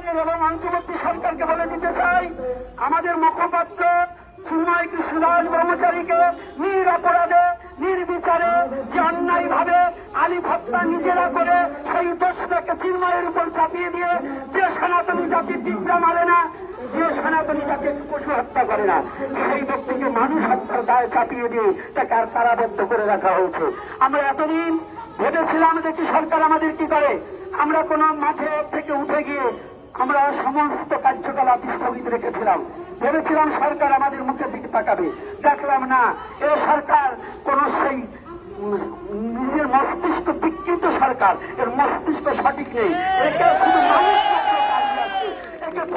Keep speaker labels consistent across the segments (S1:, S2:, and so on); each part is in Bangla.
S1: আপনাদের এবং অন্তর্বর্তী সরকারকে বলে দিতে চাই, আমাদের মুখপাত্র চিন্ময় কৃষ্ণদাস ব্রহ্মচারীকে নির অপরাধে, নির্বিচারে যে অন্যায় ভাবে আলী হত্যা নিজেরা করে সেই দোষটাকে চিন্ময়ের উপর চাপিয়ে দিয়ে যে সনাতনী জাতি টিপরা মারে না, যে সনাতনী জাতি পশু হত্যা করে না, সেই ব্যক্তিকে মানুষ হত্যার দায় চাপিয়ে দিয়ে তাকে আর কারাবদ্ধ করে রাখা হয়েছে। আমরা এতদিন ভেবেছিলাম দেখি সরকার আমাদের কি করে, আমরা কোন মাঠে থেকে উঠে গিয়ে আমরা সমস্ত কার্যকলাপ স্থগিত রেখেছিলাম। ভেবেছিলাম সরকার আমাদের মুখের দিকে তাকাবে। দেখলাম না, এ সরকার কোন সেই নিজের মস্তিষ্ক বিকৃত সরকার। এর মস্তিষ্ক সঠিক নেই। একে শুধু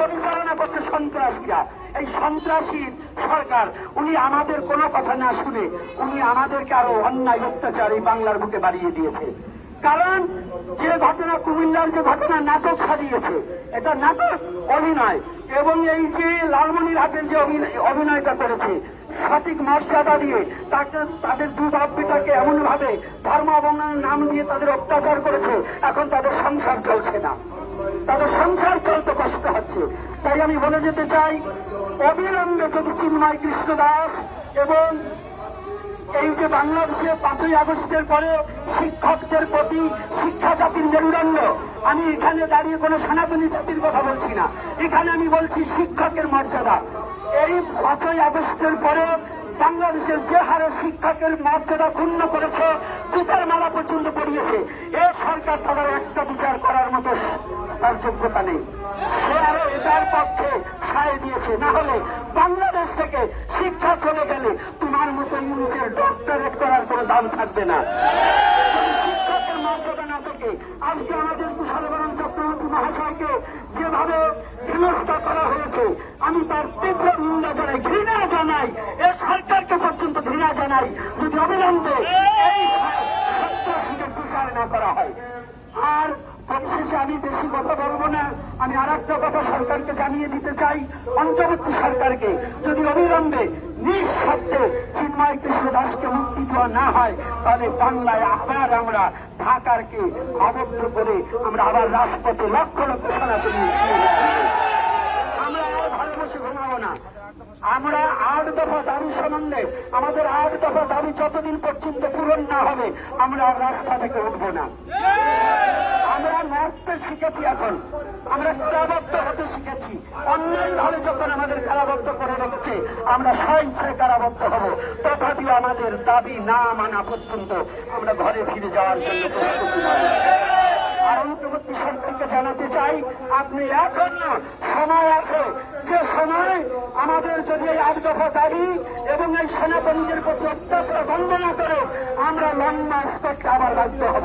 S1: পরিচালনা করছে সন্ত্রাসীরা। এই সন্ত্রাসীর সরকার, উনি আমাদের কোনো কথা না শুনে, উনি আমাদেরকে আরও অন্যায় অত্যাচার এই বাংলার বুকে বাড়িয়ে দিয়েছে। কারণ যে ঘটনা কুমিল্লার যে ঘটনা নাটক সাজিয়েছে, এটা নাটক অভিনয়। এবং এই যে লালমনিরহাটের যে অভিনয়- অভিনয়টা করেছে, সঠিক মর্যাদা দিয়ে তাকে, তাদের দু বাপ্পিটাকে এমন ভাবে ধর্ম অবমাননার নাম নিয়ে তাদের অত্যাচার করেছে, এখন তাদের সংসার চলছে না। তাদের সংসার চলতে কষ্ট হচ্ছে। তাই আমি বলে যেতে চাই, অবিলম্বে যদি চিন্ময় কৃষ্ণ দাস এবং এই যে বাংলাদেশে পাঁচই আগস্টের পরে শিক্ষকদের প্রতি শিক্ষা জাতির মেরুদণ্ড, আমি এখানে দাঁড়িয়ে কোনো সনাতনী জাতির কথা বলছি না। এখানে আমি বলছি শিক্ষকের মর্যাদা। এই পাঁচই আগস্টের পরে বাংলাদেশের যে হারে শিক্ষকের মর্যাদা ক্ষুণ্ণ করেছে, জুতার মালা পর্যন্ত পড়িয়েছে, এ সরকার তাদের একটা বিচার করার মতো তার যোগ্যতা নেই। সে আরও এটার পক্ষে সায় দিয়েছে, না হলে বাংলাদেশ থেকে শিক্ষা চলে গেলে তোমার মতো ইউনিটের ডক্টরেট করার কোনো দাম থাকবে না। শিক্ষকের মর্যাদা না থাকে আজকে আমাদের কুশলবরণ চক্রবর্তী মহাশয়কে যেভাবে হেনস্থা করা হয়েছে আমি তার তীব্র নিন্দা জানাই, ঘৃণা জানাই, এ সরকারকে পর্যন্ত ঘৃণা জানাই, যদি অবিলম্বে এই না করা হয়। আর পরিশেষে আমি বেশি কথা বলব না, আমি আর একটা কথা সরকারকে জানিয়ে দিতে চাই, অন্তর্বর্তী সরকারকে, যদি অবিলম্বে নিঃশব্দে চিন্ময় কৃষ্ণ দাসকে মুক্তি দেওয়া না হয়, তাহলে বাংলায় আবার আমরা ঢাকারকে আবদ্ধ করে আমরা আবার রাজপথে লক্ষ লক্ষ আর ঘরে বসে ঘুমাবো না আমরা আট দফা দাবি সম্বন্ধে, আমাদের আট দফা দাবি যতদিন পর্যন্ত পূরণ না হবে, আমরা রাস্তা থেকে উঠবো না। আমরা মরতে শিখেছি এখন। আমরা কারাবদ্ধ হতে শিখেছি। অন্যায় ভাবে যখন আমাদের কারাবদ্ধ করে রেখেছে, আমরা স্বইচ্ছায় কারাবদ্ধ হব। তথাপি আমাদের দাবি না মানা পর্যন্ত আমরা ঘরে ফিরে যাওয়ার জন্য প্রস্তুতি আর অন্তর্বর্তী সরকারকে জানাতে চাই, আপনি এখনও সময় আছে যে সময় আমাদের যদি এই আট দফা দাবি এবং এই সেনাপতিদের প্রতি অত্যাচার বন্ধ না করে, আমরা লং মার্চ করতে আবার বাধ্য হব।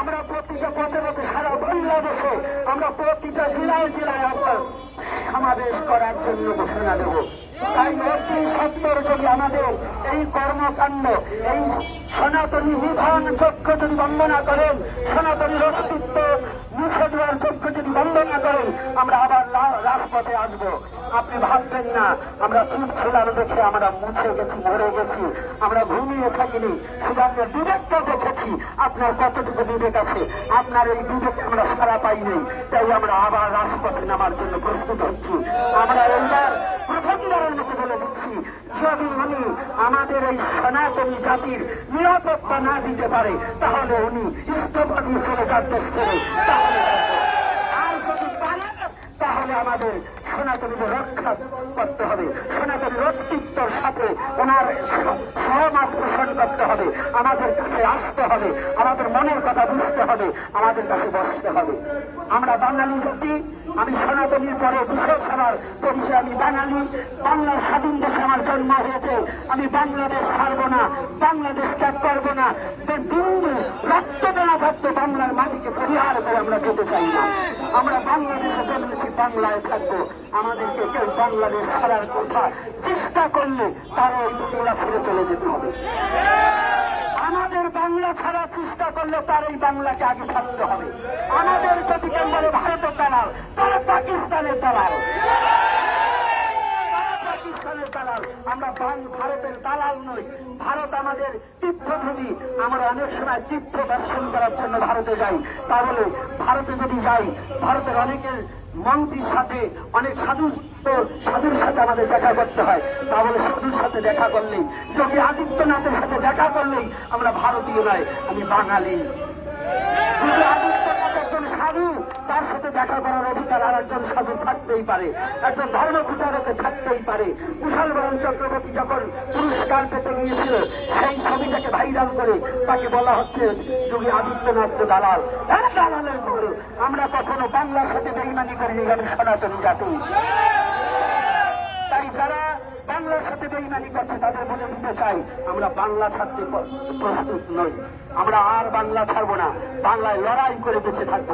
S1: আমরা প্রতিটা পথে পথে সারা বাংলাদেশে আমরা প্রতিটা জেলায় জেলায় আপনার সমাবেশ করার জন্য ঘোষণা দেব। তাই অতি সত্তর যদি আমাদের এই কর্মকাণ্ড, এই সনাতনী বিধান যজ্ঞ যদি বন্ধ না করেন সনাতনীর অস্তিত্ব মুছে দেওয়ার যজ্ঞ যদি বন্ধ না করেন, আমরা আবার রাজপথে আসব। আপনি ভাববেন না, আমরা চুপ ছিলাম দেখে আমরা মুছে গেছি, মরে গেছি, আমরা ঘুমিয়ে থাকিনি শুধু আপনার বিবেকটা দেখেছি, আপনার কতটুকু বিবেক আছে আপনার এই বিবেকে আমরা সারা পাইনি তাই আমরা আবার রাজপথে নামার জন্য প্রস্তুত হচ্ছি। আমরা এইবার প্রথমবারের মতো বলে দিচ্ছি। যদি উনি আমাদের এই সনাতনী জাতির নিরাপত্তা না দিতে পারে, তাহলে উনি ইস্তফা দিয়ে চলে ছেড়ে তাহলে আর যদি পারে তাহলে আমাদের সনাতনীদের রক্ষা করতে হবে, সনাতনী রক্তিত্বর সাথে ওনার সহমত পোষণ করতে হবে, আমাদের কাছে আসতে হবে, আমাদের মনের কথা বুঝতে হবে, আমাদের কাছে বসতে হবে। আমরা বাঙালি জাতি আমি সনাতনীর পরে বিশেষ আমার পরিচয় আমি বাঙালি। বাংলার স্বাধীন দেশে আমার জন্ম হয়েছে। আমি বাংলাদেশ ছাড়বো না, বাংলাদেশ ত্যাগ করব না। বিন্দু রক্ত দেওয়া থাকতে বাংলার মাটিকে পরিহার করে আমরা যেতে চাই না। আমরা বাংলাদেশে জন্মেছি, বাংলায় থাকব। আমাদেরকে কেউ বাংলাদেশ ছাড়ার কথা চেষ্টা করলে তারও ছেড়ে চলে যেতে হবে। আমাদের বাংলা ছাড়া চেষ্টা করলে তার এই বাংলাকে আগে ছাড়তে হবে। আমাদের যদি কেউ বলে ভারতের দালাল, তারা পাকিস্তানের দালাল। পাকিস্তানের দালাল। আমরা ভারতের দালাল নই, ভারত আমাদের তীর্থভূমি। আমরা অনেক সময় তীর্থ দর্শন করার জন্য ভারতে যাই। তাহলে ভারতে যদি যাই, ভারতের অনেকের মন্ত্রীর সাথে, অনেক সাধু সাধুর সাথে আমাদের দেখা করতে হয়। তাহলে সাধুর সাথে দেখা করলেই যোগী আদিত্যনাথের সাথে দেখা করলেই আমরা ভারতীয় নয়, আমি বাঙালি। যদি আদিত্যনাথ একজন সাধু, তার সাথে দেখা করার অধিকার আর একজন সাধু থাকতেই পারে। একজন ধর্ম প্রচারকে থাকতেই পারে। কুশাল বরণ চক্রবর্তী যখন পুরস্কার পেতে গিয়েছিল, সেই ছবিটাকে ভাইরাল করে তাকে বলা হচ্ছে, যোগী আদিত্যনাথ দালাল। হ্যাঁ দালালের আমরা কখনো বাংলার সাথে বেইমানি করিনি গেল সনাতনী জাতি। তাই যারা বাংলার সাথে বেইমানি করছে, তাদের বলে দিতে চাই, আমরা বাংলা ছাড়তে প্রস্তুত নই। আমরা আর বাংলা ছাড়বো না, বাংলায় লড়াই করে বেঁচে থাকব।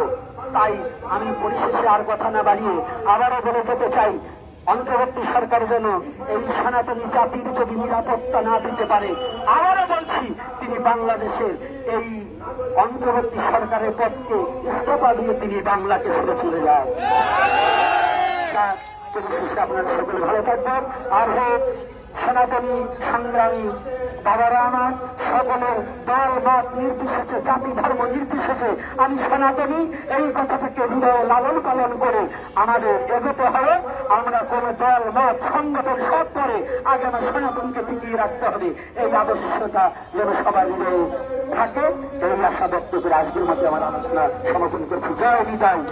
S1: তাই আমি পরিশেষে আর কথা না বাড়িয়ে আবারও বলে যেতে চাই অন্তর্বর্তী সরকার যেন এই সনাতনী জাতির যদি নিরাপত্তা না দিতে পারে, আবারও বলছি, তিনি বাংলাদেশের এই অন্তর্বর্তী সরকারের পদকে ইস্তফা দিয়ে তিনি বাংলাকে ছেড়ে চলে যান। আপনারা সকলে ভালো থাকবেন। আর হোক সনাতনী, সংগ্রামী বাবারা আমার সকলের দল, মত নির্বিশেষে, জাতি, ধর্ম নির্বিশেষে আমি সনাতনী, এই কথাটাকে হৃদয়ে লালন পালন করে আমাদের এগোতে হবে। আমরা কোন দল, মত, সংগঠন সব করে আগে আমার সনাতনকে টিকিয়ে রাখতে হবে। এই আবশ্যকতা যেন সবার হৃদয়ে থাকে, এই আশা ব্যক্ত করে আজকের মধ্যে আমার আলোচনা সমাপন করছি। জয় বিদায়